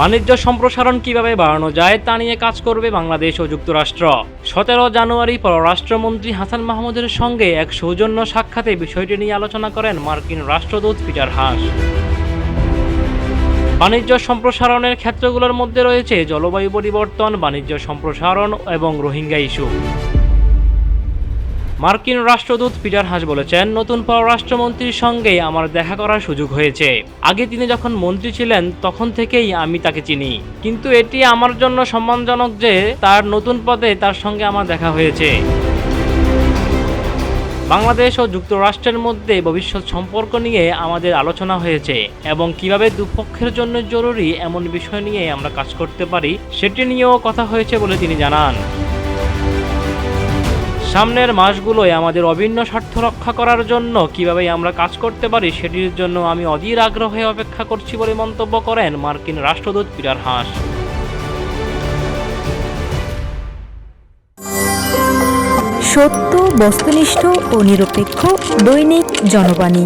বাণিজ্য সম্প্রসারণ কীভাবে বাড়ানো যায় তা নিয়ে কাজ করবে বাংলাদেশ ও যুক্তরাষ্ট্র। সতেরো জানুয়ারি পররাষ্ট্রমন্ত্রী হাসান মাহমুদের সঙ্গে এক সৌজন্য সাক্ষাতে বিষয়টি নিয়ে আলোচনা করেন মার্কিন রাষ্ট্রদূত পিটার হাস। বাণিজ্য সম্প্রসারণের ক্ষেত্রগুলোর মধ্যে রয়েছে জলবায়ু পরিবর্তন, বাণিজ্য সম্প্রসারণ এবং রোহিঙ্গা ইস্যু। মার্কিন রাষ্ট্রদূত পিটার হাস বলেছেন, নতুন পররাষ্ট্রমন্ত্রীর সঙ্গে আমার দেখা করার সুযোগ হয়েছে। আগে তিনি যখন মন্ত্রী ছিলেন, তখন থেকেই আমি তাকে চিনি। কিন্তু এটি আমার জন্য সম্মানজনক যে তার নতুন পদে তার সঙ্গে আমার দেখা হয়েছে। বাংলাদেশ ও যুক্তরাষ্ট্রের মধ্যে ভবিষ্যৎ সম্পর্ক নিয়ে আমাদের আলোচনা হয়েছে এবং কীভাবে দুপক্ষের জন্য জরুরি এমন বিষয় নিয়ে আমরা কাজ করতে পারি, সেটি নিয়েও কথা হয়েছে বলে তিনি জানান। সামনের মাসগুলোয় আমাদের অভিন্ন স্বার্থ রক্ষা করার জন্য কীভাবে আমরা কাজ করতে পারি সেটির জন্য আমি অধীর আগ্রহে অপেক্ষা করছি বলে মন্তব্য করেন মার্কিন রাষ্ট্রদূত পিটার হাঁস। সত্য, বস্তুনিষ্ঠ ও নিরপেক্ষ দৈনিক জনবাণী।